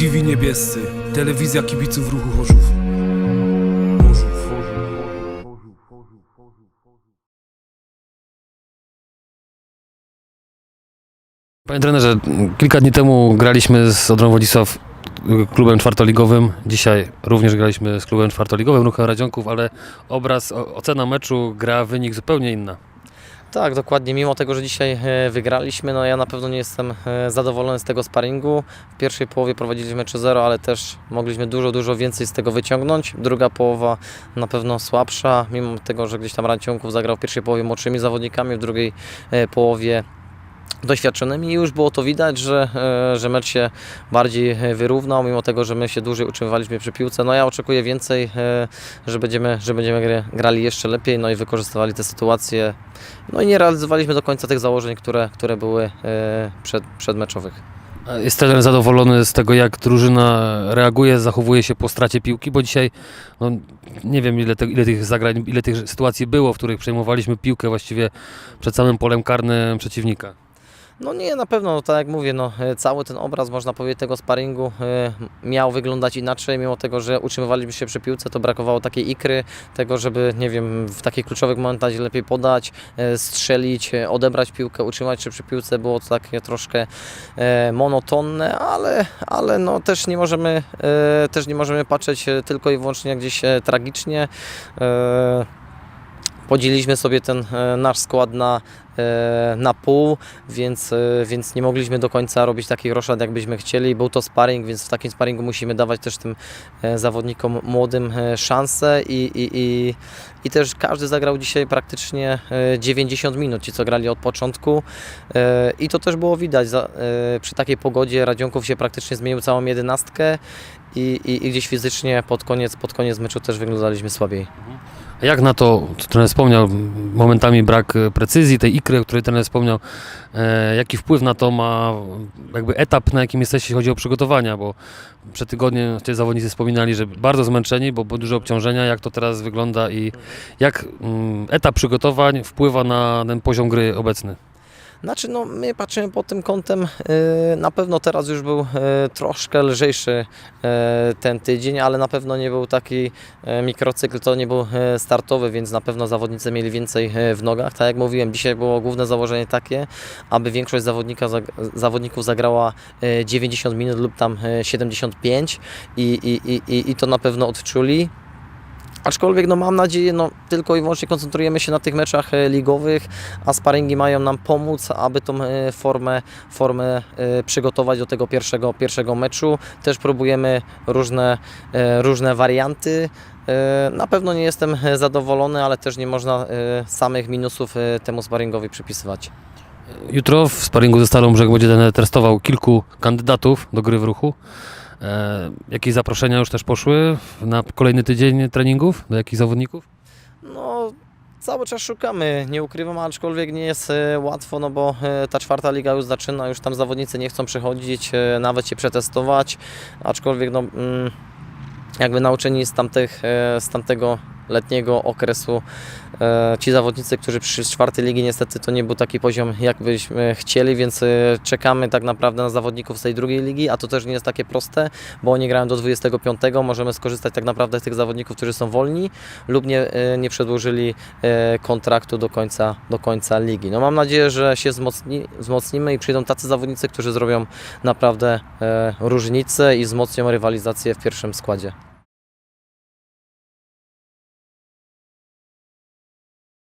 TV Niebiescy, telewizja kibiców ruchu Chorzów. Panie trenerze, kilka dni temu graliśmy z Odrą klubem czwartoligowym. Dzisiaj również graliśmy z klubem czwartoligowym Ruchem Radzionków, ale obraz, ocena meczu, gra, wynik zupełnie inna. Tak, dokładnie. Mimo tego, że dzisiaj e, wygraliśmy, no ja na pewno nie jestem e, zadowolony z tego sparingu. W pierwszej połowie prowadziliśmy 3-0, ale też mogliśmy dużo, dużo więcej z tego wyciągnąć. Druga połowa na pewno słabsza, mimo tego, że gdzieś tam Ranciąków zagrał w pierwszej połowie młodszymi zawodnikami, w drugiej e, połowie doświadczonymi i już było to widać, że, e, że mecz się bardziej e, wyrównał, mimo tego, że my się dłużej utrzymywaliśmy przy piłce. No ja oczekuję więcej, e, że będziemy, że będziemy grali jeszcze lepiej, no i wykorzystywali te sytuacje. No i nie realizowaliśmy do końca tych założeń, które, które były przed, przedmeczowych. Jest trener zadowolony z tego, jak drużyna reaguje, zachowuje się po stracie piłki, bo dzisiaj no, nie wiem, ile, te, ile tych zagrań, ile tych sytuacji było, w których przejmowaliśmy piłkę właściwie przed samym polem karnym przeciwnika. No nie, na pewno, tak jak mówię, no, e, cały ten obraz, można powiedzieć, tego sparingu e, miał wyglądać inaczej, mimo tego, że utrzymywaliśmy się przy piłce, to brakowało takiej ikry, tego, żeby, nie wiem, w takich kluczowych momentach lepiej podać, e, strzelić, odebrać piłkę, utrzymać się przy piłce, było to takie troszkę monotonne, ale, ale no, też, nie możemy, też nie możemy patrzeć tylko i wyłącznie gdzieś tragicznie. Podzieliliśmy sobie ten e, nasz skład na, e, na pół, więc, e, więc nie mogliśmy do końca robić takich roszad, jak byśmy chcieli. Był to sparring, więc w takim sparingu musimy dawać też tym zawodnikom młodym szansę i, i, i, i też każdy zagrał dzisiaj praktycznie e, 90 minut, ci co grali od początku i to też było widać. Przy takiej pogodzie Radzionków się praktycznie zmienił całą jedenastkę i, i, i gdzieś fizycznie pod koniec, pod koniec meczu też wyglądaliśmy słabiej. Jak na to, co trener wspomniał, momentami brak e, precyzji, tej ikry, o której trener wspomniał, e, jaki wpływ na to ma jakby etap, na jakim jesteście, jeśli chodzi o przygotowania, bo przed tygodniem ci zawodnicy wspominali, że bardzo zmęczeni, bo dużo obciążenia, jak to teraz wygląda i jak mm, etap przygotowań wpływa na ten poziom gry obecny. Znaczy, no, my patrzymy pod tym kątem, yy, na pewno teraz już był yy, troszkę lżejszy yy, ten tydzień, ale na pewno nie był taki mikrocykl, to nie był startowy, więc na pewno zawodnicy mieli więcej w nogach. Tak jak mówiłem, dzisiaj było główne założenie takie, aby większość zawodnika, zawodników zagrała yy, 90 minut lub tam yy, 75 i, i, i, i, i to na pewno odczuli. Aczkolwiek no, mam nadzieję, no, tylko i wyłącznie koncentrujemy się na tych meczach e, ligowych, a sparingi mają nam pomóc, aby tą e, formę, formę e, przygotować do tego pierwszego, pierwszego meczu. Też próbujemy różne, różne warianty. Na pewno nie jestem zadowolony, ale też nie można samych minusów temu sparingowi przypisywać. Jutro w sparingu ze Stalą Brzeg będzie testował kilku kandydatów do gry w ruchu. E, jakieś zaproszenia już też poszły na kolejny tydzień treningów? Do jakich zawodników? No, cały czas szukamy, nie ukrywam, aczkolwiek nie jest e, łatwo, no bo e, ta czwarta liga już zaczyna, już tam zawodnicy nie chcą przychodzić, nawet się przetestować, aczkolwiek no, mm, jakby nauczeni z, tamtych, z tamtego letniego okresu e, ci zawodnicy, którzy przyszli z czwartej ligi, niestety to nie był taki poziom, jak byśmy chcieli, więc e, czekamy tak naprawdę na zawodników z tej drugiej ligi, a to też nie jest takie proste, bo oni grają do 25, możemy skorzystać tak naprawdę z tych zawodników, którzy są wolni lub nie, e, nie przedłużyli kontraktu do końca, do końca ligi. No mam nadzieję, że się wzmocni, wzmocnimy i przyjdą tacy zawodnicy, którzy zrobią naprawdę różnicę i wzmocnią rywalizację w pierwszym składzie.